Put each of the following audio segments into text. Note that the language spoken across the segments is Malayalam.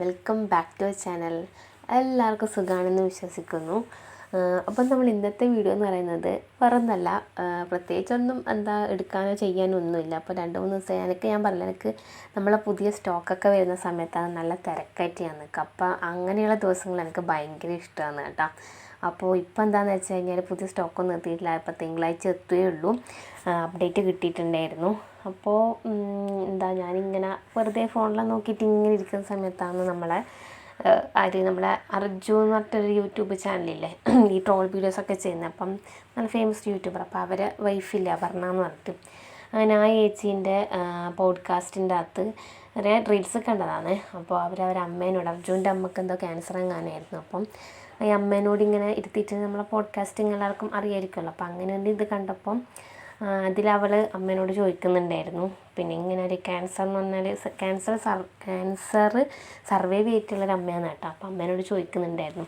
വെൽക്കം ബാക്ക് ടു ചാനൽ എല്ലാവർക്കും സുഖമാണെന്ന് വിശ്വസിക്കുന്നു. അപ്പം നമ്മൾ ഇന്നത്തെ വീഡിയോ എന്ന് പറയുന്നത് വേറൊന്നല്ല പ്രത്യേകിച്ചൊന്നും എന്താ എടുക്കാനോ ചെയ്യാനോ ഒന്നുമില്ല. അപ്പോൾ രണ്ട് മൂന്ന് ദിവസം എനിക്ക് ഞാൻ പറഞ്ഞില്ല എനിക്ക് നമ്മളെ പുതിയ സ്റ്റോക്കൊക്കെ വരുന്ന സമയത്താണ് നല്ല തിരക്കായിട്ട് ഞാൻ നിൽക്കുക. അപ്പം അങ്ങനെയുള്ള ദിവസങ്ങൾ എനിക്ക് ഭയങ്കര ഇഷ്ടമാണ് കേട്ടോ. അപ്പോൾ ഇപ്പോൾ എന്താണെന്ന് വെച്ച് കഴിഞ്ഞാൽ പുതിയ സ്റ്റോക്കൊന്നും എത്തിയിട്ടില്ല. ഇപ്പോൾ തിങ്കളാഴ്ച എത്തുകയേ ഉള്ളൂ. അപ്ഡേറ്റ് കിട്ടിയിട്ടുണ്ടായിരുന്നു. അപ്പോൾ എന്താ ഞാനിങ്ങനെ വെറുതെ ഫോണിൽ നോക്കിയിട്ട് ഇങ്ങനെ ഇരിക്കുന്ന സമയത്താണ് നമ്മളെ ആര് നമ്മളെ അർജു എന്ന് പറഞ്ഞിട്ടൊരു യൂട്യൂബ് ചാനലില്ലേ ഈ ട്രോൾ വീഡിയോസൊക്കെ ചെയ്യുന്നത്. അപ്പം നല്ല ഫേമസ് യൂട്യൂബർ അപ്പോൾ അവരെ വൈഫില്ല പറഞ്ഞാന്ന് പറഞ്ഞിട്ട്. അങ്ങനെ ആ ചേച്ചീന്റെ പോഡ്കാസ്റ്റിന്റെ അകത്ത് റീൽസ് കണ്ടതാണ്. അപ്പോൾ അവർ അവരെ അമ്മേനോട് അർജുന്റെ അമ്മയ്ക്ക് എന്തോ ക്യാൻസർ എങ്ങാനായിരുന്നു അപ്പം ഈ അമ്മേനോട് ഇങ്ങനെ ഇരുത്തിയിട്ട് നമ്മളെ പോഡ്കാസ്റ്റിംഗ് എല്ലാവർക്കും അറിയായിരിക്കുമല്ലോ. അപ്പം അങ്ങനെ ഒരു ഇത് കണ്ടപ്പം അതിലവൾ അമ്മേനോട് ചോദിക്കുന്നുണ്ടായിരുന്നു. പിന്നെ ഇങ്ങനെ ഒരു ക്യാൻസർ എന്ന് പറഞ്ഞാൽ ക്യാൻസർ സർ ക്യാൻസർ സർവൈവ് ചെയ്തിട്ടുള്ളൊരു അമ്മയാണ് കേട്ടോ. അപ്പം അമ്മേനോട് ചോദിക്കുന്നുണ്ടായിരുന്നു.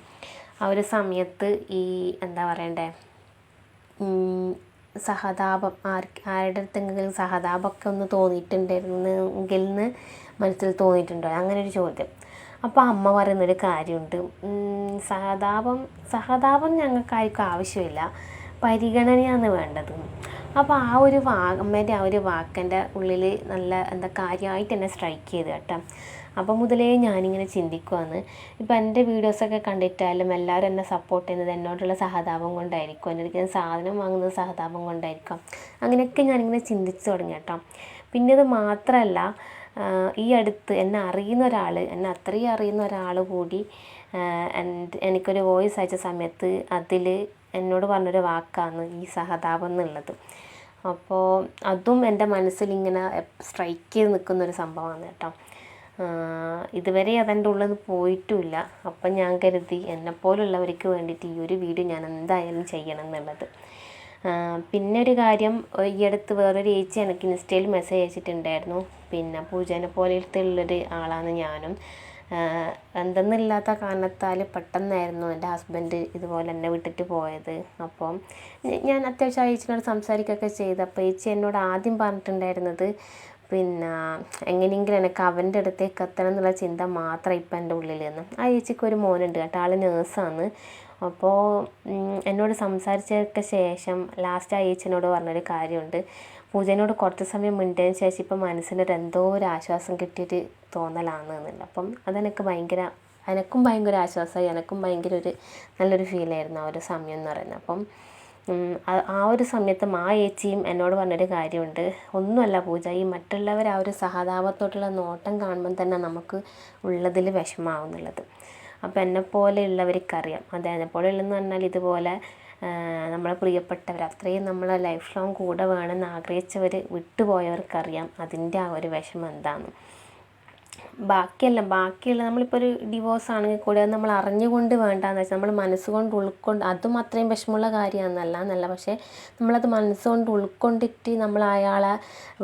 ആ ഒരു സമയത്ത് ഈ എന്താ പറയണ്ടേ സഹതാപം ആർ ആരുടെ അടുത്തെങ്കിലും സഹതാപമൊക്കെ ഒന്ന് തോന്നിയിട്ടുണ്ടായിരുന്നെങ്കിൽ എന്ന് മനസ്സിൽ തോന്നിയിട്ടുണ്ടോ? അങ്ങനെ ഒരു ചോദ്യം. അപ്പോൾ അമ്മ പറയുന്നൊരു കാര്യമുണ്ട്. സഹതാപം സഹതാപം ഞങ്ങൾക്കാർക്കും ആവശ്യമില്ല. പരിഗണനയാണ് വേണ്ടത്. അപ്പോൾ ആ ഒരു വാ അമ്മേന്റെ ആ ഒരു വാക്കിന്റെ ഉള്ളിൽ നല്ല എന്താ കാര്യമായിട്ട് എന്നെ സ്ട്രൈക്ക് ചെയ്ത് കേട്ടോ. അപ്പോൾ മുതലേ ഞാനിങ്ങനെ ചിന്തിക്കുവാണ്. ഇപ്പം എന്റെ വീഡിയോസൊക്കെ കണ്ടിട്ടാലും എല്ലാവരും എന്നെ സപ്പോർട്ട് ചെയ്യുന്നത് എന്നോടുള്ള സഹതാപം കൊണ്ടായിരിക്കും. എന്റെ സാധനം വാങ്ങുന്നത് സഹതാപം കൊണ്ടായിരിക്കും. അങ്ങനെയൊക്കെ ഞാനിങ്ങനെ ചിന്തിച്ച് തുടങ്ങി കേട്ടോ. പിന്നെ അത് മാത്രമല്ല ഈ അടുത്ത് എന്നെ അറിയുന്ന ഒരാൾ എന്നെ അത്രയും അറിയുന്ന ഒരാൾ കൂടി എനിക്കൊരു വോയിസ് അയച്ച സമയത്ത് അതിൽ എന്നോട് പറഞ്ഞൊരു വാക്കാണ് ഈ സഹതാപം എന്നുള്ളത്. അപ്പോൾ അതും എന്റെ മനസ്സിൽ ഇങ്ങനെ സ്ട്രൈക്ക് ചെയ്ത് നിൽക്കുന്ന ഒരു സംഭവമാണ് കേട്ടോ. ഇതുവരെ അതെന്റെ ഉള്ളിൽ നിന്ന് പോയിട്ടുമില്ല. അപ്പം ഞാൻ കരുതി എന്നെപ്പോലുള്ളവർക്ക് വേണ്ടിയിട്ട് ഈ ഒരു വീഡിയോ ഞാൻ എന്തായാലും ചെയ്യണം എന്നുള്ളത്. പിന്നെ ഒരു കാര്യം ഈ അടുത്ത് വേറൊരു ചേച്ചി എനിക്ക് ഇൻസ്റ്റയിൽ മെസ്സേജ് അയച്ചിട്ടുണ്ടായിരുന്നു. പിന്നെ പൂജേനെ പോലത്തെ ഉള്ളൊരു ആളാണ് ഞാനും. എന്തെന്നില്ലാത്ത കാരണത്താൽ പെട്ടെന്നായിരുന്നു എന്റെ ഹസ്ബൻഡ് ഇതുപോലെ എന്നെ വിട്ടിട്ട് പോയത്. അപ്പം ഞാൻ അത്യാവശ്യം ആ ചേച്ചിനോട് സംസാരിക്കുകയൊക്കെ ചെയ്തു. അപ്പോൾ ചേച്ചി എന്നോട് ആദ്യം പറഞ്ഞിട്ടുണ്ടായിരുന്നത് പിന്നെ എങ്ങനെയെങ്കിലും എനിക്ക് അവന്റെ അടുത്തേക്ക് എത്തണം എന്നുള്ള ചിന്ത മാത്രം ഇപ്പം എന്റെ ഉള്ളിൽ നിന്ന്. ആ ചേച്ചിക്ക് ഒരു മോനുണ്ട് കേട്ടോ. ആൾ നേഴ്സാണ് അപ്പോൾ എന്നോട് സംസാരിച്ചതൊക്കെ ശേഷം ലാസ്റ്റ് ആ ചേച്ചിനോട് പറഞ്ഞൊരു കാര്യമുണ്ട്. പൂജനോട് കുറച്ച് സമയം മിണ്ടതിന് ശേഷം ഇപ്പം മനസ്സിനൊരു എന്തോ ഒരു ആശ്വാസം കിട്ടിയൊരു തോന്നലാണ് എന്നുള്ളത് അപ്പം അതെനിക്ക് ഭയങ്കര എനക്കും ഭയങ്കര ആശ്വാസമായി എനക്കും ഭയങ്കര ഒരു നല്ലൊരു ഫീലായിരുന്നു ആ ഒരു സമയം എന്ന് പറയുന്നത്. അപ്പം ആ ഒരു സമയത്തും ആ ഏച്ചിയും എന്നോട് പറഞ്ഞൊരു കാര്യമുണ്ട്. ഒന്നുമല്ല പൂജ ഈ മറ്റുള്ളവർ ആ ഒരു സഹതാപത്തോട്ടുള്ള നോട്ടം കാണുമ്പം തന്നെ നമുക്ക് ഉള്ളതിൽ വിഷമാവുന്നുള്ളത് അപ്പോൾ അതെ എന്നെപ്പോലെ ഉള്ളതെന്ന് പറഞ്ഞാൽ ഇതുപോലെ നമ്മളെ പ്രിയപ്പെട്ടവർ അത്രയും നമ്മളെ ലൈഫ് ലോങ് കൂടെ വേണമെന്ന് ആഗ്രഹിച്ചവർ വിട്ടുപോയവർക്കറിയാം അതിന്റെ ആ ഒരു വിഷമം എന്താണെന്ന് ബാക്കിയല്ല ബാക്കിയുള്ള നമ്മളിപ്പോൾ ഒരു ഡിവോഴ്സ് ആണെങ്കിൽ കൂടി അത് നമ്മൾ അറിഞ്ഞുകൊണ്ട് വേണ്ടാന്ന് വെച്ചാൽ നമ്മൾ മനസ്സുകൊണ്ട് ഉൾക്കൊണ്ട് അതും അത്രയും വിഷമമുള്ള കാര്യമാണെന്നല്ല എന്നല്ല. പക്ഷേ നമ്മളത് മനസ്സുകൊണ്ട് ഉൾക്കൊണ്ടിട്ട് നമ്മൾ അയാളെ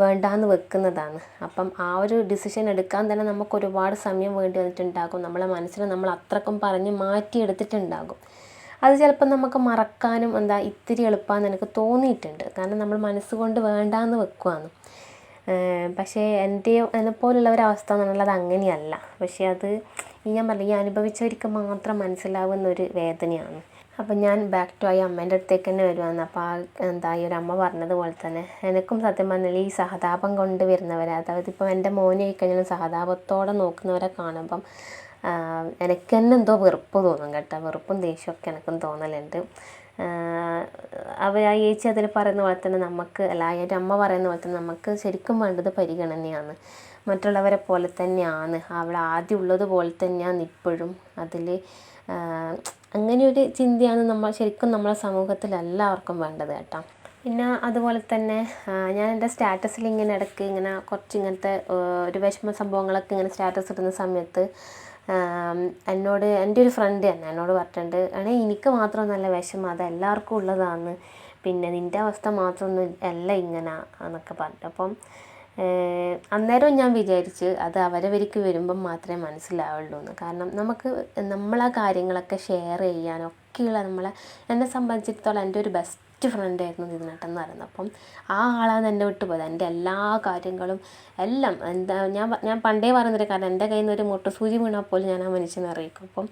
വേണ്ടാന്ന് വെക്കുന്നതാണ്. അപ്പം ആ ഒരു ഡിസിഷൻ എടുക്കാൻ തന്നെ നമുക്ക് ഒരുപാട് സമയം വേണ്ടി വന്നിട്ടുണ്ടാകും. നമ്മളെ മനസ്സിനെ നമ്മൾ അത്രക്കും പറഞ്ഞ് മാറ്റിയെടുത്തിട്ടുണ്ടാകും. അത് ചിലപ്പോൾ നമുക്ക് മറക്കാനും എന്താ ഇത്തിരി എളുപ്പമാണെന്ന് എനിക്ക് തോന്നിയിട്ടുണ്ട്. കാരണം നമ്മൾ മനസ്സുകൊണ്ട് വേണ്ടാന്ന് ഏഹ് പക്ഷേ എന്റെ എന്നെപ്പോലുള്ളൊരവസ്ഥ എന്ന് പറഞ്ഞാൽ അത് അങ്ങനെയല്ല പക്ഷേ അത് ഈ ഞാൻ പറഞ്ഞു ഈ അനുഭവിച്ചവർക്ക് മാത്രം മനസ്സിലാവുന്ന ഒരു വേദനയാണ്. അപ്പം ഞാൻ ബാക്ക് ടു ആയി അമ്മേന്റെ അടുത്തേക്ക് തന്നെ വരുവാന്ന് അപ്പം ആ എന്താ ഈ ഒരു അമ്മ പറഞ്ഞതുപോലെ തന്നെ എനിക്കും സത്യം പറഞ്ഞാൽ ഈ സഹതാപം കൊണ്ട് വരുന്നവരെ അതായത് ഇപ്പോൾ എന്റെ മോനെ കഴിഞ്ഞാൽ സഹതാപത്തോടെ നോക്കുന്നവരെ കാണുമ്പം എനിക്ക് തന്നെ എന്തോ വെറുപ്പ് തോന്നും കേട്ടോ. വെറുപ്പും ദേഷ്യമൊക്കെ എനിക്കും തോന്നലുണ്ട്. അവർ ആ ചേച്ചി അതിൽ പറയുന്ന പോലെ തന്നെ നമുക്ക് അല്ല ഒരു അമ്മ പറയുന്ന പോലെ തന്നെ നമുക്ക് ശരിക്കും വേണ്ടത് പരിഗണനയാണ്. മറ്റുള്ളവരെ പോലെ തന്നെയാണ്. അവിടെ ആദ്യം ഉള്ളത് പോലെ തന്നെയാണ് ഇപ്പോഴും. അതിൽ അങ്ങനെയൊരു ചിന്തയാണ് നമ്മൾ ശരിക്കും നമ്മളെ സമൂഹത്തിൽ എല്ലാവർക്കും വേണ്ടത് കേട്ടോ. പിന്നെ അതുപോലെ തന്നെ ഞാൻ എന്റെ സ്റ്റാറ്റസിൽ ഇങ്ങനെ ഇടയ്ക്ക് ഇങ്ങനെ കുറച്ച് ഇങ്ങനത്തെ ഒരു വിഷമ സംഭവങ്ങളൊക്കെ ഇങ്ങനെ സ്റ്റാറ്റസ് ഇടുന്ന സമയത്ത് എന്നോട് എന്റെ ഒരു ഫ്രണ്ട് തന്നെ എന്നോട് പറഞ്ഞിട്ടുണ്ട് ആണേ എനിക്ക് മാത്രം നല്ല വിഷമം അത് എല്ലാവർക്കും ഉള്ളതാണ്. പിന്നെ നിന്റെ അവസ്ഥ മാത്രമൊന്നും അല്ല ഇങ്ങനെ എന്നൊക്കെ പറഞ്ഞു അപ്പം അന്നേരം ഞാൻ വിചാരിച്ച് അത് അവരവർക്ക് വരുമ്പം മാത്രമേ മനസ്സിലാവുള്ളൂ എന്ന്. കാരണം നമുക്ക് നമ്മളാ കാര്യങ്ങളൊക്കെ ഷെയർ ചെയ്യാനൊക്കെ ബാക്കിയുള്ള നമ്മളെ എന്നെ സംബന്ധിച്ചിടത്തോളം എന്റെ ഒരു ബെസ്റ്റ് ഫ്രണ്ട് ആയിരുന്നു ഇതിനേട്ടൻ എന്ന് പറയുന്നത്. അപ്പം ആ ആളാണ് എന്നെ വിട്ടു പോയത്. എന്റെ എല്ലാ കാര്യങ്ങളും എല്ലാം എന്താ ഞാൻ ഞാൻ പണ്ടേ പറയുന്നൊരു കാരണം എന്റെ കയ്യിൽ നിന്ന് ഒരു മുട്ടസൂചി വീണാൽ പോലും ഞാൻ ആ മനുഷ്യനെ അറിയിക്കും. അപ്പം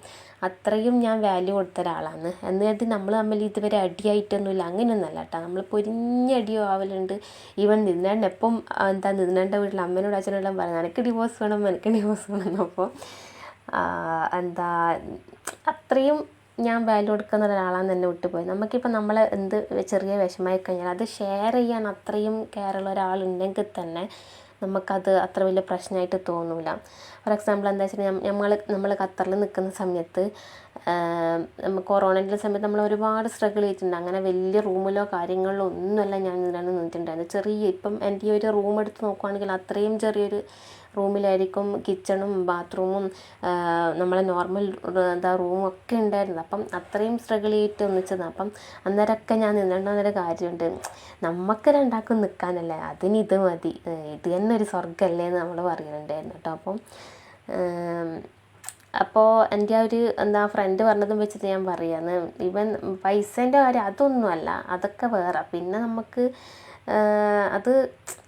അത്രയും ഞാൻ വാല്യൂ കൊടുത്ത ഒരാളാണ്. എന്ന് കരുതി നമ്മൾ തമ്മിൽ ഇതുവരെ അടിയായിട്ടൊന്നുമില്ല. അങ്ങനെയൊന്നല്ല കേട്ടോ. നമ്മൾ പൊരിഞ്ഞ പൊരിഞ്ഞടിയോ ആവലുണ്ട്. ഈവൻ നിന്നേണ്ട എപ്പം എന്താ നിന്നേണ്ട വീട്ടിൽ അമ്മനോട് അച്ഛനോടും പറയുന്നത് എനിക്ക് ഡിവോഴ്സ് വേണം എനിക്ക് ഡിവോഴ്സ് വേണം. അപ്പോൾ എന്താ അത്രയും ഞാൻ വാല്യൂ കൊടുക്കുന്ന ഒരാളാണ് എന്നെ വിട്ടുപോയത് നമുക്കിപ്പോൾ നമ്മൾ എന്ത് ചെറിയ വിഷമമായി കഴിഞ്ഞാൽ അത് ഷെയർ ചെയ്യാൻ അത്രയും കെയറുള്ള ഒരാളുണ്ടെങ്കിൽ തന്നെ നമുക്കത് അത്ര വലിയ പ്രശ്നമായിട്ട് തോന്നില്ല ഫോർ എക്സാമ്പിൾ എന്താ വെച്ചാൽ നമ്മൾ നമ്മൾ ഖത്തറിൽ നിൽക്കുന്ന സമയത്ത് കൊറോണയുടെ സമയത്ത് നമ്മൾ ഒരുപാട് സ്ട്രഗിൾ ചെയ്തിട്ടുണ്ട്. അങ്ങനെ വലിയ റൂമിലോ കാര്യങ്ങളിലോ ഒന്നുമല്ല ഞാൻ ഇതിലാണ് നിന്നിട്ടുണ്ടായിരുന്നത്. ചെറിയ ഇപ്പം എന്റെ ഒരു റൂം എടുത്ത് നോക്കുവാണെങ്കിൽ അത്രയും ചെറിയൊരു റൂമിലായിരിക്കും കിച്ചണും ബാത്റൂമും നമ്മളെ നോർമൽ എന്താ റൂമും ഒക്കെ ഉണ്ടായിരുന്നത്. അപ്പം അത്രയും സ്ട്രഗിൾ ചെയ്തിട്ട് ഒന്നിച്ചതാണ്. അപ്പം അന്നേരമൊക്കെ ഞാൻ നിന്നിട്ടുണ്ടെന്നൊരു കാര്യമുണ്ട്. നമുക്ക് രണ്ടാൾക്കും നിൽക്കാനല്ലേ അതിന് ഇത് മതി. ഇത് തന്നെ ഒരു സ്വർഗമല്ലേ എന്ന് നമ്മൾ പറയുന്നുണ്ടായിരുന്നു കേട്ടോ. അപ്പം അപ്പോൾ എന്റെ ആ ഒരു എന്താ ഫ്രണ്ട് പറഞ്ഞതും വെച്ചിട്ട് ഞാൻ പറയുകയാണ് ഇവൻ പൈസേന്റെ കാര്യം അതൊന്നുമല്ല. അതൊക്കെ വേറെ. പിന്നെ നമുക്ക് അത്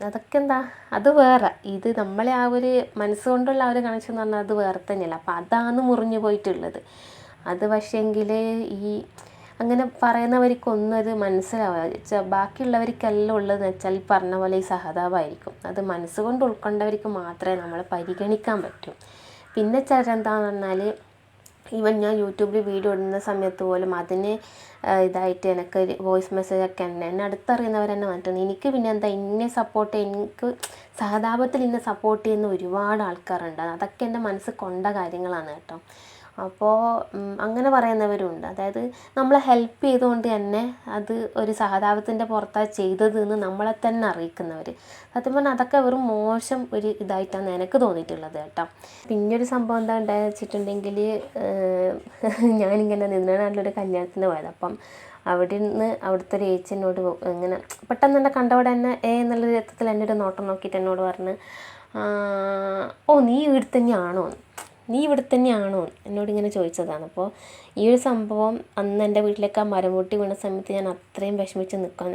അതൊക്കെ എന്താ അത് വേറെ. ഇത് നമ്മളെ ആ ഒരു മനസ്സുകൊണ്ടുള്ള ആ ഒരു കണക്ഷൻ എന്ന് പറഞ്ഞാൽ അത് വേറെ തന്നെയല്ല? അപ്പം അതാണ് മുറിഞ്ഞു പോയിട്ടുള്ളത്. അത് പക്ഷേങ്കിൽ ഈ അങ്ങനെ പറയുന്നവർക്കൊന്നും അത് മനസ്സിലാവുക ബാക്കിയുള്ളവർക്കെല്ലാം ഉള്ളതെന്ന് വെച്ചാൽ ഈ പറഞ്ഞ പോലെ ഈ സഹതാപമായിരിക്കും. അത് മനസ്സുകൊണ്ട് ഉൾക്കൊണ്ടവർക്ക് മാത്രമേ നമ്മളെ പരിഗണിക്കാൻ പറ്റൂ. പിന്നെ ചിലരെന്താണെന്ന് പറഞ്ഞാൽ ഈവൻ ഞാൻ യൂട്യൂബിൽ വീഡിയോ ഇടുന്ന സമയത്ത് പോലും അതിന് ഇതായിട്ട് എനിക്ക് വോയിസ് മെസ്സേജൊക്കെ തന്നെ എന്നെ അടുത്തറിയുന്നവർ തന്നെ വന്നിട്ടുണ്ട് എനിക്ക് പിന്നെ എന്താ ഇന്നെ സപ്പോർട്ട് എനിക്ക് സഹതാപത്തിൽ ഇന്നെ സപ്പോർട്ട് ചെയ്യുന്ന ഒരുപാട് ആൾക്കാരുണ്ട്. അതൊക്കെ എന്റെ മനസ്സിൽ കൊണ്ട കാര്യങ്ങളാണ് കേട്ടോ. അപ്പോൾ അങ്ങനെ പറയുന്നവരുണ്ട്. അതായത് നമ്മളെ ഹെൽപ്പ് ചെയ്തുകൊണ്ട് തന്നെ അത് ഒരു സഹതാപത്തിന്റെ പുറത്താണ് ചെയ്തത് എന്ന് നമ്മളെ തന്നെ അറിയിക്കുന്നവർ സത്യം പറഞ്ഞാൽ അതൊക്കെ വെറും മോശം ഒരു ഇതായിട്ടാണ് എനിക്ക് തോന്നിയിട്ടുള്ളത് കേട്ടോ. പിന്നൊരു സംഭവം എന്താ ഉണ്ടായെന്ന് വെച്ചിട്ടുണ്ടെങ്കിൽ ഞാനിങ്ങനെ നിന്നാണല്ലൊരു കല്യാണത്തിന് പോയത്. അപ്പം അവിടെ നിന്ന് അവിടുത്തെ ഒരു ഏച്ചിനോട് ഇങ്ങനെ പെട്ടെന്ന് എന്നെ കണ്ടവിടെ തന്നെ ഏ എന്നുള്ള രക്തത്തിൽ എന്നെ ഒരു നോട്ടം നോക്കിയിട്ട് എന്നോട് പറഞ്ഞ് ഓ നീ ഇവിടെ തന്നെയാണോ? നീ ഇവിടെ തന്നെയാണോ? എന്നോട് ഇങ്ങനെ ചോദിച്ചതാണ്. അപ്പോൾ ഈ ഒരു സംഭവം അന്ന് എന്റെ വീട്ടിലേക്ക് ആ മരം പൊട്ടി വീണ സമയത്ത് ഞാൻ അത്രയും വിഷമിച്ച് നിൽക്കാൻ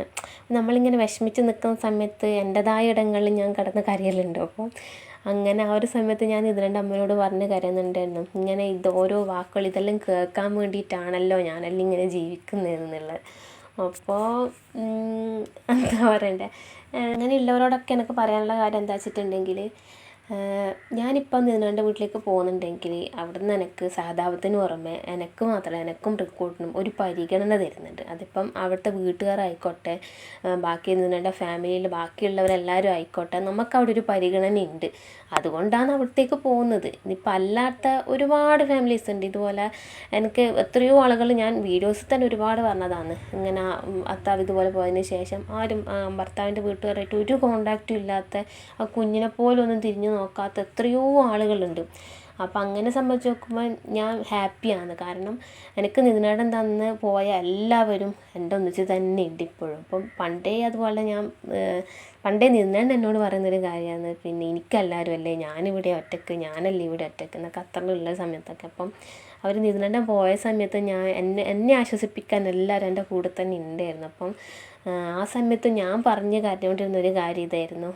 നമ്മളിങ്ങനെ വിഷമിച്ച് നിൽക്കുന്ന സമയത്ത് എന്റെതായ ഇടങ്ങളിൽ ഞാൻ കിടന്ന് കരയലുണ്ട്. അപ്പോൾ അങ്ങനെ ആ ഒരു സമയത്ത് ഞാൻ ഇതിന്റെ അമ്മയോട് പറഞ്ഞ് കരയുന്നുണ്ടായിരുന്നു. ഇങ്ങനെ ഇത് ഓരോ വാക്കുകൾ ഇതെല്ലാം കേൾക്കാൻ വേണ്ടിയിട്ടാണല്ലോ ഞാനെല്ലാം ഇങ്ങനെ ജീവിക്കുന്നതെന്നുള്ളത് അപ്പോൾ എന്താ പറയണ്ടേ? അങ്ങനെയുള്ളവരോടൊക്കെ എനിക്ക് പറയാനുള്ള കാര്യം എന്താ വെച്ചിട്ടുണ്ടെങ്കിൽ ഞാനിപ്പം നിന്നാന്റെ വീട്ടിലേക്ക് പോകുന്നുണ്ടെങ്കിൽ അവിടുന്ന് എനിക്ക് സഹതാപത്തിന് പുറമെ എനിക്ക് മാത്രമല്ല എനിക്കും റിക്കോട്ടിനും ഒരു പരിഗണന തരുന്നുണ്ട്. അതിപ്പം അവിടുത്തെ വീട്ടുകാരായിക്കോട്ടെ ബാക്കി നിന്നാന്റെ ഫാമിലിയിൽ ബാക്കിയുള്ളവരെല്ലാവരും ആയിക്കോട്ടെ നമുക്കവിടെ ഒരു പരിഗണന ഉണ്ട് അതുകൊണ്ടാണ് അവിടത്തേക്ക് പോകുന്നത്. ഇനിയിപ്പോൾ അല്ലാത്ത ഒരുപാട് ഫാമിലീസ് ഉണ്ട്. ഇതുപോലെ എനിക്ക് എത്രയോ ആളുകൾ ഞാൻ വീഡിയോസിൽ തന്നെ ഒരുപാട് പറഞ്ഞതാണ്. ഇങ്ങനെ ഭർത്താവ് ഇതുപോലെ പോയതിന് ശേഷം ആരും ഭർത്താവിന്റെ വീട്ടുകാരായിട്ട് ഒരു കോണ്ടാക്റ്റും ഇല്ലാത്ത ആ കുഞ്ഞിനെ പോലും ഒന്നും തിരിഞ്ഞു നോക്കാത്ത എത്രയോ ആളുകളുണ്ട്. അപ്പം അങ്ങനെ സംബന്ധിച്ച് നോക്കുമ്പോൾ ഞാൻ ഹാപ്പിയാണ്. കാരണം എനിക്ക് നിതിനേടൻ തന്ന് പോയ എല്ലാവരും എന്റെ ഒന്നിച്ച് തന്നെ ഉണ്ട് ഇപ്പോഴും. അപ്പം പണ്ടേ അതുപോലെ ഞാൻ പണ്ടേ നിന്നേണ്ട എന്നോട് പറയുന്നൊരു കാര്യമാണ്. പിന്നെ എനിക്കെല്ലാവരും അല്ലേ ഞാനിവിടെ ഒറ്റയ്ക്ക് ഞാനല്ലേ ഇവിടെ ഒറ്റയ്ക്ക് എന്നൊക്കെ അത്രയുള്ള സമയത്തൊക്കെ. അപ്പം അവർ നിതിനേട്ടൻ പോയ സമയത്ത് ഞാൻ എന്നെ എന്നെ ആശ്വസിപ്പിക്കാൻ എല്ലാവരും എന്റെ കൂടെ തന്നെ ഉണ്ടായിരുന്നു അപ്പം ആ സമയത്ത് ഞാൻ പറഞ്ഞ് കരഞ്ഞുകൊണ്ടിരുന്ന ഒരു കാര്യം ഇതായിരുന്നു.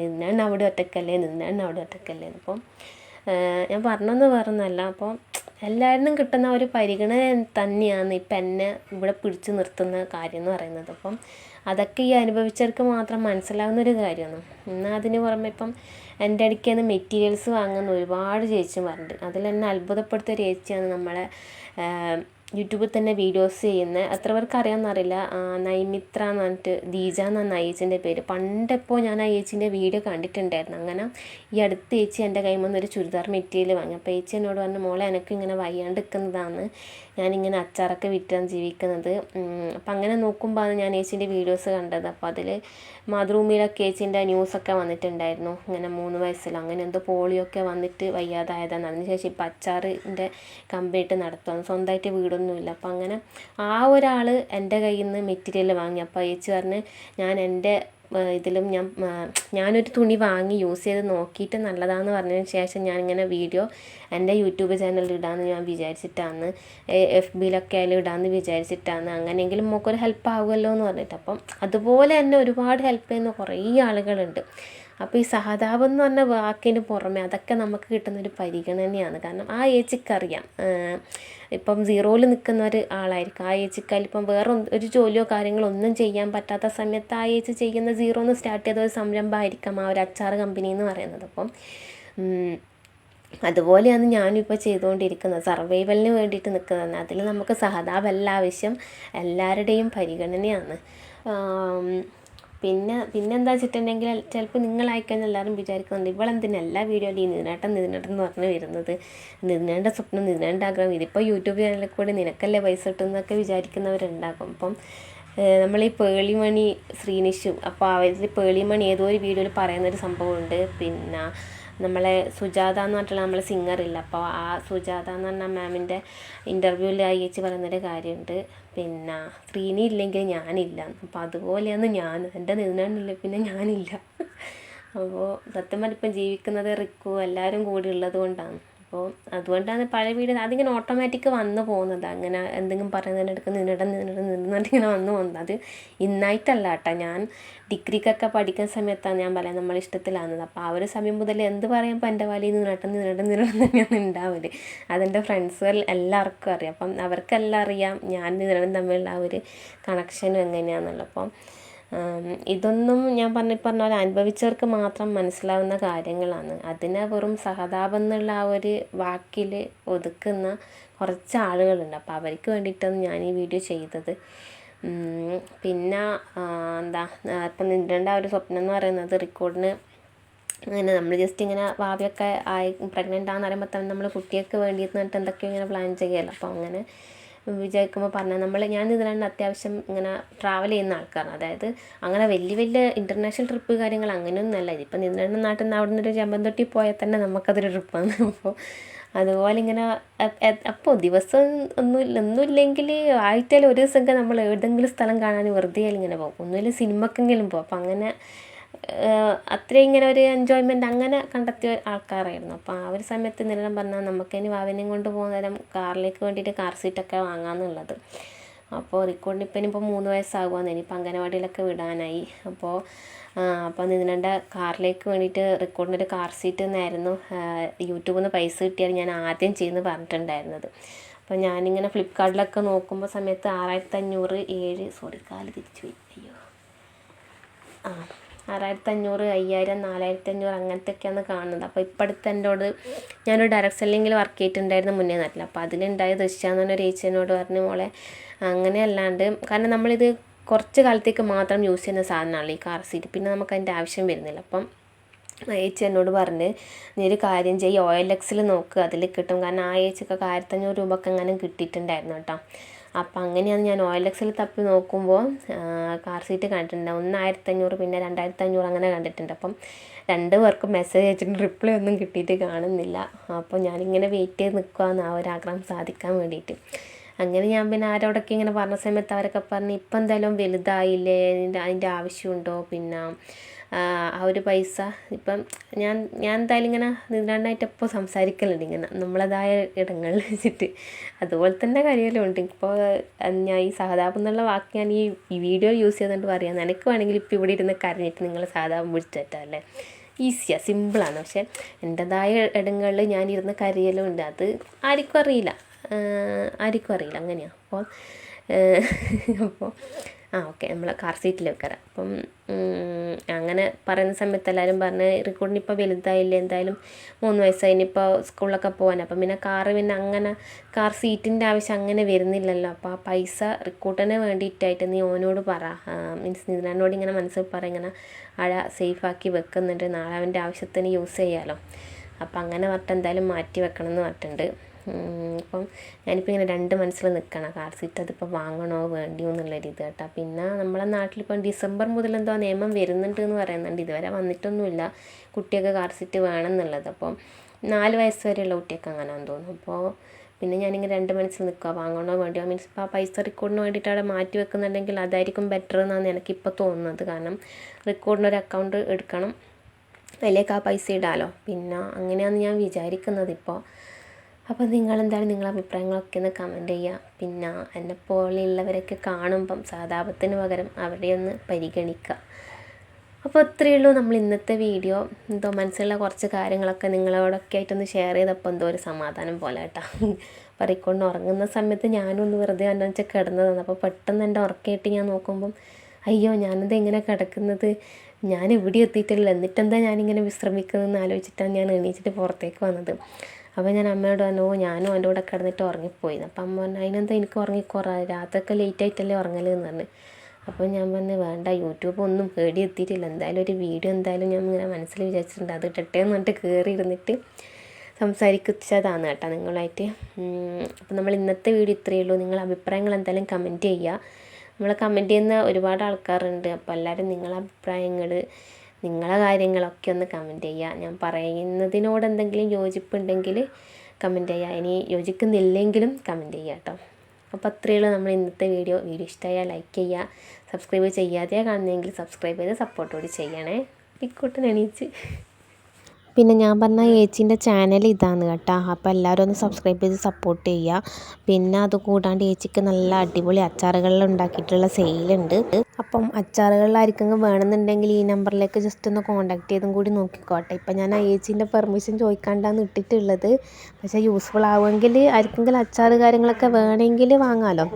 നിന്നേണ്ണ അവിടെ ഒറ്റക്കല്ലേ നിന്നേണ്ണ അവിടെ ഒറ്റക്കല്ലേ. അപ്പം ഞാൻ പറഞ്ഞെന്ന് വേറൊന്നുമല്ല അപ്പോൾ എല്ലാവരിലും കിട്ടുന്ന ഒരു പരിഗണന തന്നെയാണ് ഇപ്പം എന്നെ ഇവിടെ പിടിച്ചു നിർത്തുന്ന കാര്യം എന്ന് പറയുന്നത്. അപ്പം അതൊക്കെ ഈ അനുഭവിച്ചവർക്ക് മാത്രം മനസ്സിലാവുന്ന ഒരു കാര്യമാണ്. എന്നാൽ അതിന് പുറമെ ഇപ്പം എന്റെ അടുക്കൽ നിന്ന് മെറ്റീരിയൽസ് വാങ്ങുന്ന ഒരുപാട് ചേച്ചിമാരുണ്ട്. അതിൽ എന്നെ അത്ഭുതപ്പെടുത്തിയ ഒരു ചേച്ചിയാണ് നമ്മളെ യൂട്യൂബിൽ തന്നെ വീഡിയോസ് ചെയ്യുന്ന എത്ര പേർക്ക് അറിയാമെന്നറിയില്ല നൈമിത്ര എന്ന് പറഞ്ഞിട്ട് ദീജ എന്നാണ് ആ പേര്. പണ്ടെപ്പോൾ ഞാൻ ആ വീഡിയോ കണ്ടിട്ടുണ്ടായിരുന്നു. അങ്ങനെ ഈ അടുത്ത ചേച്ചി എന്റെ നിന്ന് ഒരു ചുരിദാർ മെറ്റീരിയൽ വാങ്ങി. അപ്പോൾ ചേച്ചി എന്നോട് പറഞ്ഞു മോളെ എനിക്ക് ഇങ്ങനെ വയ്യാണ്ട് നിൽക്കുന്നതാണ് ഞാനിങ്ങനെ അച്ചാറൊക്കെ വിറ്റാണ് ജീവിക്കുന്നത്. അപ്പം അങ്ങനെ നോക്കുമ്പോഴാണ് ഞാൻ ചേച്ചീന്റെ വീഡിയോസ് കണ്ടത്. അപ്പോൾ അതിൽ മാതൃഭൂമിയിലൊക്കെ ചേച്ചീന്റെ ന്യൂസൊക്കെ വന്നിട്ടുണ്ടായിരുന്നു. ഇങ്ങനെ മൂന്ന് വയസ്സിൽ അങ്ങനെ എന്തോ പോളിയോ ഒക്കെ വന്നിട്ട് വയ്യാതായതാണ് അതിനുശേഷം ഇപ്പം അച്ചാറിന്റെ കമ്പനിയിട്ട് നടത്തുകയാണ് സ്വന്തമായിട്ട് വീടൊന്നുമില്ല. അപ്പം അങ്ങനെ ആ ഒരാൾ എന്റെ കയ്യിൽ നിന്ന് മെറ്റീരിയൽ വാങ്ങി. അപ്പോൾ ചേച്ചി പറഞ്ഞ് ഞാൻ എന്റെ ഇതിലും ഞാൻ ഞാനൊരു തുണി വാങ്ങി യൂസ് ചെയ്ത് നോക്കിയിട്ട് നല്ലതാണെന്ന് പറഞ്ഞതിന് ശേഷം ഞാനിങ്ങനെ വീഡിയോ എന്റെ യൂട്യൂബ് ചാനലിൽ ഇടാമെന്ന് ഞാൻ വിചാരിച്ചിട്ടാണ് എഫ് ബിയിലൊക്കെ ആയാലും ഇടാമെന്ന് വിചാരിച്ചിട്ടാണ് അങ്ങനെയെങ്കിലും നമുക്കൊരു ഹെൽപ്പ് ആകുമല്ലോ എന്ന് പറഞ്ഞിട്ട്. അപ്പം അതുപോലെ തന്നെ ഒരുപാട് ഹെൽപ്പ് ചെയ്യുന്ന കുറേ ആളുകളുണ്ട്. അപ്പോൾ ഈ സഹതാപം എന്ന് പറഞ്ഞ വാക്കിന് പുറമെ അതൊക്കെ നമുക്ക് കിട്ടുന്നൊരു പരിഗണനയാണ്. കാരണം ആ ഏച്ചിക്കറിയാം. ഇപ്പം സീറോയിൽ നിൽക്കുന്ന ഒരു ആളായിരിക്കും. ആ ഏച്ചിക്കാൽ ഇപ്പം വേറെ ഒരു ജോലിയോ കാര്യങ്ങളോ ഒന്നും ചെയ്യാൻ പറ്റാത്ത സമയത്ത് ആ ഏച്ചി ചെയ്യുന്ന സീറോ എന്ന് സ്റ്റാർട്ട് ചെയ്ത ഒരു സംരംഭമായിരിക്കാം ആ ഒരു അച്ചാർ കമ്പനി എന്ന് പറയുന്നത്. അപ്പം അതുപോലെയാണ് ഞാനിപ്പോൾ ചെയ്തുകൊണ്ടിരിക്കുന്നത്. സർവൈവലിന് വേണ്ടിയിട്ട് നിൽക്കുന്നത് അതിൽ നമുക്ക് സഹതാപമല്ല ആവശ്യം എല്ലാവരുടെയും പരിഗണനയാണ്. പിന്നെ പിന്നെന്താ വെച്ചിട്ടുണ്ടെങ്കിൽ ചിലപ്പോൾ നിങ്ങളായിക്കഴിഞ്ഞാൽ എല്ലാവരും വിചാരിക്കുന്നുണ്ട് ഇവളെന്തിനല്ല വീഡിയോ ഈ നിതിനേട്ടൻ നിതിനേട്ടൻ എന്ന് പറഞ്ഞ് വരുന്നത്? നിതിനേന്റെ സ്വപ്നം നിതിനേന്റെ ആഗ്രഹം ഇതിപ്പോൾ യൂട്യൂബ് ചാനലിൽ കൂടി നിനക്കല്ലേ പൈസ കിട്ടുന്നതൊക്കെ വിചാരിക്കുന്നവരുണ്ടാകും. അപ്പം നമ്മൾ ഈ പേളിമണി ശ്രീനിഷു അപ്പോൾ അവർ പേളിമണി ഏതോ ഒരു വീഡിയോയിൽ പറയുന്നൊരു സംഭവമുണ്ട്. പിന്നെ നമ്മളെ സുജാത എന്ന് പറഞ്ഞിട്ടുള്ള നമ്മളെ സിംഗർ ഇല്ല. അപ്പോൾ ആ സുജാത എന്ന് പറഞ്ഞ മാമിന്റെ ഇന്റർവ്യൂവിൽ അയച്ച് പറയുന്നൊരു കാര്യമുണ്ട് പിന്നെ ശ്രീനി ഇല്ലെങ്കിൽ ഞാനില്ല. അപ്പോൾ അതുപോലെയാണ് ഞാൻ എന്റെ നിന്നാണില്ല പിന്നെ ഞാനില്ല. അപ്പോൾ സത്യം പറഞ്ഞിപ്പം ജീവിക്കുന്നത് റിക്കു എല്ലാവരും കൂടി ഉള്ളത് കൊണ്ടാണ്. അപ്പോൾ അതുകൊണ്ടാണ് പഴയ വീട് അതിങ്ങനെ ഓട്ടോമാറ്റിക് വന്നു പോകുന്നത്. അങ്ങനെ എന്തെങ്കിലും പറയുന്നതിനിടയ്ക്ക് നിന്നിട നിന്നിട ഇങ്ങനെ വന്നു പോകുന്നത്. അത് ഇന്നായിട്ടല്ല കേട്ടോ. ഞാൻ ഡിഗ്രിക്കൊക്കെ പഠിക്കുന്ന സമയത്താണ് ഞാൻ പറയാം നമ്മൾ ഇഷ്ടത്തിലാകുന്നത് അപ്പോൾ ആ ഒരു സമയം മുതൽ എന്ത് പറയുമ്പോൾ എന്റെ വലിയ നിന്നിടം നിന്നിടം നിന്നിടം തന്നെയാണ് ഉണ്ടാവൽ. അതെന്റെ ഫ്രണ്ട്സ് എല്ലാവർക്കും അറിയാം. അപ്പം അവർക്കെല്ലാം അറിയാം ഞാൻ നിന്നിടം തമ്മിലുള്ള ആ ഒരു കണക്ഷനും ആം, ഇതൊന്നും ഞാൻ പറഞ്ഞ പറഞ്ഞ പോലെ അനുഭവിച്ചവർക്ക് മാത്രം മനസ്സിലാവുന്ന കാര്യങ്ങളാണ്. അതിനെ വെറും സഹതാപം എന്നുള്ള ആ ഒരു വാക്കിൽ ഒതുക്കുന്ന കുറച്ച് ആളുകളുണ്ട്. അപ്പോൾ അവർക്ക് വേണ്ടിയിട്ടാണ് ഞാൻ ഈ വീഡിയോ ചെയ്തത്. പിന്നെ എന്താ ഇപ്പം നിന്റെ ആ ഒരു സ്വപ്നം എന്ന് പറയുന്നത് റെക്കോർഡിന് ഇങ്ങനെ നമ്മൾ ജസ്റ്റ് ഇങ്ങനെ ഭാവിയൊക്കെ ആയി പ്രഗ്നന്റ് ആണെന്ന് പറയുമ്പോൾ തന്നെ നമ്മൾ കുട്ടിയൊക്കെ വേണ്ടിയിട്ട് എന്തൊക്കെയോ ഇങ്ങനെ പ്ലാൻ ചെയ്യുമല്ലോ അപ്പോൾ അങ്ങനെ വിചാരിക്കുമ്പോൾ പറഞ്ഞാൽ നമ്മൾ ഞാൻ ഇതിലാണ് അത്യാവശ്യം ഇങ്ങനെ ട്രാവൽ ചെയ്യുന്ന ആൾക്കാരാണ്. അതായത് അങ്ങനെ വലിയ വലിയ ഇന്റർനാഷണൽ ട്രിപ്പ് കാര്യങ്ങൾ അങ്ങനെയൊന്നുമല്ല ഇതിപ്പം നിങ്ങളുടെ നാട്ടിൽ നിന്ന് അവിടെ നിന്നൊരു ചെമ്പന്തൊട്ടി പോയാൽ തന്നെ നമുക്കതൊരു ട്രിപ്പാണ് അപ്പോൾ അതുപോലെ ഇങ്ങനെ അപ്പോൾ ദിവസം ഒന്നുമില്ല ഒന്നുമില്ലെങ്കിൽ ആഴ്ചയിൽ ഒരു ദിവസമൊക്കെ നമ്മൾ ഏതെങ്കിലും സ്ഥലം കാണാൻ വെറുതെ ഇങ്ങനെ പോകും. ഒന്നുമില്ല സിനിമക്കെങ്കിലും പോകും. അപ്പം അങ്ങനെ അത്രയും ഇങ്ങനെ ഒരു എൻജോയ്മെന്റ് അങ്ങനെ കണ്ടെത്തിയ ആൾക്കാരായിരുന്നു. അപ്പോൾ ആ ഒരു സമയത്ത് നിലം പറഞ്ഞാൽ നമുക്കിനി വാവനെയും കൊണ്ട് പോകുന്ന നേരം കാറിലേക്ക് വേണ്ടിയിട്ട് കാർ സീറ്റൊക്കെ വാങ്ങാമെന്നുള്ളത് അപ്പോൾ റിക്കോർഡിന് ഇപ്പം ഇനിയിപ്പോൾ മൂന്ന് വയസ്സാകുമെന്ന് ഇനിയിപ്പോൾ അംഗനവാടിയിലൊക്കെ വിടാനായി. അപ്പോൾ അപ്പോൾ നിതിനന്റെ കാറിലേക്ക് വേണ്ടിയിട്ട് റിക്കോർഡിനൊരു കാർ സീറ്റ് നിന്നായിരുന്നു യൂട്യൂബിൽ നിന്ന് പൈസ കിട്ടിയാൽ ഞാൻ ആദ്യം ചെയ്യുന്നു പറഞ്ഞിട്ടുണ്ടായിരുന്നത്. അപ്പോൾ ഞാനിങ്ങനെ ഫ്ലിപ്കാർട്ടിലൊക്കെ നോക്കുമ്പോൾ സമയത്ത് ആറായിരത്തി അഞ്ഞൂറ് ഏഴ് സോറി കാൽ തിരിച്ചു പോയി അയ്യോ. ആ ആറായിരത്തി അഞ്ഞൂറ് അയ്യായിരം നാലായിരത്തി അഞ്ഞൂറ് അങ്ങനത്തെയൊക്കെയാണ് കാണുന്നത്. അപ്പോൾ ഇപ്പോഴത്തെ എന്നോട് ഞാനൊരു ഡയറക്ട് സെല്ലിങ്ങിൽ വർക്ക് ചെയ്തിട്ടുണ്ടായിരുന്നു മുന്നേ നാട്ടിൽ അപ്പോൾ അതിലുണ്ടായ ദൃശ്യാന്ന് പറഞ്ഞ ഒരു ചേച്ചി എന്നോട് പറഞ്ഞു മോളെ അങ്ങനെ അല്ലാണ്ട് കാരണം നമ്മളിത് കുറച്ച് കാലത്തേക്ക് മാത്രം യൂസ് ചെയ്യുന്ന സാധനമാണല്ലോ ഈ കാർ സീറ്റ് പിന്നെ നമുക്ക് അതിന്റെ ആവശ്യം വരുന്നില്ല. അപ്പം ഏച്ചി എന്നോട് പറഞ്ഞ് നീ ഒരു കാര്യം ചെയ്യ് ഓയിൽ എക്സിൽ നോക്ക് അതിൽ കിട്ടും. കാരണം ആ ഏച്ചിക്കൊക്കെ ആയിരത്തഞ്ഞൂറ് രൂപക്ക് അങ്ങനെ കിട്ടിയിട്ടുണ്ടായിരുന്നു കേട്ടോ. അപ്പം അങ്ങനെയാണ് ഞാൻ ഓയിൽ എക്സിൽ തപ്പി നോക്കുമ്പോൾ കാർ സീറ്റ് കണ്ടിട്ടുണ്ട്. ഒന്ന് പിന്നെ രണ്ടായിരത്തി അഞ്ഞൂറ് അങ്ങനെ കണ്ടിട്ടുണ്ട്. അപ്പം രണ്ട് പേർക്കും മെസ്സേജ് അയച്ചിട്ട് റിപ്ലൈ ഒന്നും കിട്ടിയിട്ട് കാണുന്നില്ല. അപ്പോൾ ഞാനിങ്ങനെ വെയിറ്റ് ചെയ്ത് നിൽക്കുകയാണ് ആ ഒരാഗ്രഹം സാധിക്കാൻ വേണ്ടിയിട്ട്. അങ്ങനെ ഞാൻ പിന്നെ ആരോടൊക്കെ ഇങ്ങനെ പറഞ്ഞ സമയത്ത് അവരൊക്കെ പറഞ്ഞ് ഇപ്പം എന്തായാലും വലുതായില്ലേ? അതിന്റെ ആവശ്യമുണ്ടോ? പിന്നെ ആ ഒരു പൈസ ഇപ്പം ഞാൻ ഞാൻ എന്തായാലും ഇങ്ങനെ നിതാണ്ടായിട്ട് എപ്പോൾ സംസാരിക്കലുണ്ട്. ഇങ്ങനെ നമ്മളതായ ഇടങ്ങളിൽ വെച്ചിട്ട്. അതുപോലെ തന്നെ കാര്യമെല്ലാം ഇപ്പോൾ ഞാൻ ഈ സഹതാപം എന്നുള്ള വാക്ക് ഞാൻ ഈ വീഡിയോ യൂസ് ചെയ്തുകൊണ്ട് പറയാം. നിനക്ക് വേണമെങ്കിൽ ഇപ്പോൾ ഇവിടെ ഇരുന്ന് കരഞ്ഞിട്ട് നിങ്ങൾ സഹതാപം പിടിച്ചിട്ടല്ലേ ഈസിയാണ് സിമ്പിളാണ്. പക്ഷേ എന്റെതായ ഇടങ്ങളിൽ ഞാൻ ഇരുന്ന് കരയലും അത് ആർക്കും അറിയില്ല. ആർക്കും അറിയില്ല. അങ്ങനെയാണ് അപ്പോൾ അപ്പോൾ ആ ഓക്കെ. നമ്മൾ കാർ സീറ്റിൽ വെക്കാറ് അപ്പം അങ്ങനെ പറയുന്ന സമയത്ത് എല്ലാവരും പറഞ്ഞ് റിക്കോർഡിന് ഇപ്പോൾ വലുതായില്ല? എന്തായാലും മൂന്ന് വയസ്സായി. ഇനിയിപ്പോൾ സ്കൂളിലൊക്കെ പോകാൻ അപ്പം പിന്നെ കാറ് പിന്നെ അങ്ങനെ കാർ സീറ്റിന്റെ ആവശ്യം അങ്ങനെ വരുന്നില്ലല്ലോ. അപ്പോൾ ആ പൈസ റിക്കോർട്ടിന് വേണ്ടിയിട്ടായിട്ട് നീ ഓനോട് പറ. മീൻസ് നിതിനോട് ഇങ്ങനെ മനസ്സിൽ പറ. ഇങ്ങനെ അഴ സേഫാക്കി വെക്കുന്നുണ്ട്. നാളെ അവന്റെ ആവശ്യത്തിന് യൂസ് ചെയ്യാമല്ലോ അപ്പം അങ്ങനെ പറഞ്ഞിട്ട് എന്തായാലും മാറ്റി വെക്കണം എന്ന് പറഞ്ഞിട്ടുണ്ട്. ഉം, ഇപ്പം ഞാനിപ്പോൾ ഇങ്ങനെ രണ്ട് മനസ്സിൽ നിൽക്കണം കാർ സീറ്റ് അതിപ്പോൾ വാങ്ങണോ വേണ്ടിയോ എന്നുള്ള ഇത് കേട്ടോ. പിന്നെ നമ്മളെ നാട്ടിലിപ്പം ഡിസംബർ മുതൽ എന്തോ നിയമം വരുന്നുണ്ട് എന്ന് പറയുന്നുണ്ട്. ഇതുവരെ വന്നിട്ടൊന്നുമില്ല. കുട്ടിയൊക്കെ കാർ സീറ്റ് വേണം എന്നുള്ളത്. അപ്പം നാല് വയസ്സ് വരെയുള്ള കുട്ടിയൊക്കെ അങ്ങനെയാണെന്ന് തോന്നുന്നു. അപ്പോൾ പിന്നെ ഞാനിങ്ങനെ രണ്ട് മനസ്സിൽ നിൽക്കുക വാങ്ങണോ വേണ്ടിയോ? മീൻസ് ഇപ്പോൾ ആ പൈസ റെക്കോർഡിന് വേണ്ടിയിട്ട് അവിടെ മാറ്റി വെക്കുന്നുണ്ടെങ്കിൽ അതായിരിക്കും ബെറ്റർ എന്നാണ് എനിക്കിപ്പോൾ തോന്നുന്നത്. കാരണം റെക്കോർഡിന് ഒരു അക്കൗണ്ട് എടുക്കണം. അതിലേക്ക് ആ പൈസ ഇടാമല്ലോ പിന്നെ അങ്ങനെയാണ് ഞാൻ വിചാരിക്കുന്നത്. ഇപ്പോൾ അപ്പോൾ നിങ്ങളെന്തായാലും നിങ്ങളുടെ അഭിപ്രായങ്ങളൊക്കെ ഒന്ന് കമന്റ് ചെയ്യുക പിന്നെ എന്നെ പോലെയുള്ളവരൊക്കെ കാണുമ്പം സാധാപത്തിന് പകരം അവരെ ഒന്ന് പരിഗണിക്കുക അപ്പോൾ ഇത്രയേ ഉള്ളൂ നമ്മൾ ഇന്നത്തെ വീഡിയോ എന്തോ മനസ്സിലുള്ള കുറച്ച് കാര്യങ്ങളൊക്കെ നിങ്ങളോടൊക്കെ ആയിട്ടൊന്ന് ഷെയർ ചെയ്തപ്പോൾ എന്തോ ഒരു സമാധാനം പോലെ കേട്ടോ. പറിക്കൊണ്ട് ഉറങ്ങുന്ന സമയത്ത് ഞാനും ഒന്ന് വെറുതെ എന്നു വെച്ചാൽ കിടന്നതാണ്. അപ്പോൾ പെട്ടെന്ന് എന്റെ ഉറക്കമായിട്ട് ഞാൻ നോക്കുമ്പം അയ്യോ ഞാനിത് എങ്ങനെ കിടക്കുന്നത്? ഞാൻ ഇവിടെ എത്തിയിട്ടില്ല. എന്നിട്ടെന്താ ഞാനിങ്ങനെ വിശ്രമിക്കുന്നതെന്ന് ആലോചിച്ചിട്ടാണ് ഞാൻ എണീച്ചിട്ട് പുറത്തേക്ക് വന്നത്. അപ്പോൾ ഞാൻ അമ്മയോട് പറഞ്ഞു ഓ ഞാനും അവന്റെ കൂടെ കിടന്നിട്ട് ഉറങ്ങിപ്പോയി അപ്പോൾ അമ്മ പറഞ്ഞു അതിനെന്താ എനിക്ക് ഉറങ്ങിക്കുറാ രാത്രിയൊക്കെ ലേറ്റ് ആയിട്ടല്ലേ ഉറങ്ങൽ എന്ന് പറഞ്ഞു. അപ്പോൾ ഞാൻ പറഞ്ഞു വേണ്ട യൂട്യൂബ് ഒന്നും പേടി എത്തിയിട്ടില്ല എന്തായാലും ഒരു വീഡിയോ എന്തായാലും ഞാൻ ഇങ്ങനെ മനസ്സിൽ വിചാരിച്ചിട്ടുണ്ട് അത് ഇട്ടട്ടെ എന്ന് പറഞ്ഞിട്ട് കയറി ഇരുന്നിട്ട് സംസാരിച്ചതാണ് കേട്ടോ നിങ്ങളായിട്ട് അപ്പോൾ നമ്മൾ ഇന്നത്തെ വീഡിയോ ഇത്രയേ ഉള്ളൂ. നിങ്ങളുടെ അഭിപ്രായങ്ങൾ എന്തായാലും കമന്റ് ചെയ്യുക. നമ്മൾ കമന്റ് ചെയ്യുന്ന ഒരുപാട് ആൾക്കാരുണ്ട്. അപ്പോൾ എല്ലാവരും നിങ്ങളെ അഭിപ്രായങ്ങൾ നിങ്ങളെ കാര്യങ്ങളൊക്കെ ഒന്ന് കമന്റ് ചെയ്യുക ഞാൻ പറയുന്നതിനോട് എന്തെങ്കിലും യോജിപ്പുണ്ടെങ്കിൽ കമന്റ് ചെയ്യുക ഇനി യോജിക്കുന്നില്ലെങ്കിലും കമന്റ് ചെയ്യുക കേട്ടോ അപ്പോൾ അത്രയേ നമ്മൾ ഇന്നത്തെ വീഡിയോ വീഡിയോ ഇഷ്ടമായാൽ ലൈക്ക് ചെയ്യുക സബ്സ്ക്രൈബ് ചെയ്യാതെയാണ് കാണുന്നതെങ്കിൽ സബ്സ്ക്രൈബ് ചെയ്ത് സപ്പോർട്ടോട് ചെയ്യണേ. ഇക്കോട്ടൻ എണീച്ച്. പിന്നെ ഞാൻ പറഞ്ഞ ഏച്ചീന്റെ ചാനൽ ഇതാണ് കേട്ടോ. അപ്പോൾ എല്ലാവരും ഒന്ന് സബ്സ്ക്രൈബ് ചെയ്ത് സപ്പോർട്ട് ചെയ്യുക. പിന്നെ അത് കൂടാണ്ട് ഏച്ചിക്ക് നല്ല അടിപൊളി അച്ചാറുകളിൽ ഉണ്ടാക്കിയിട്ടുള്ള സെയിലുണ്ട് അപ്പം അച്ചാറുകളിലായിരിക്കും വേണമെന്നുണ്ടെങ്കിൽ ഈ നമ്പറിലേക്ക് ജസ്റ്റ് ഒന്ന് കോൺടാക്ട് ചെയ്തും കൂടി നോക്കിക്കോട്ടെ ഇപ്പം ഞാൻ ആ ഏച്ചീന്റെ പെർമിഷൻ ചോദിക്കാണ്ടാണ് ഇട്ടിട്ടുള്ളത്. പക്ഷേ യൂസ്ഫുൾ ആവുമെങ്കിൽ ആർക്കെങ്കിലും അച്ചാറ് കാര്യങ്ങളൊക്കെ വേണമെങ്കിൽ വാങ്ങാമല്ലോ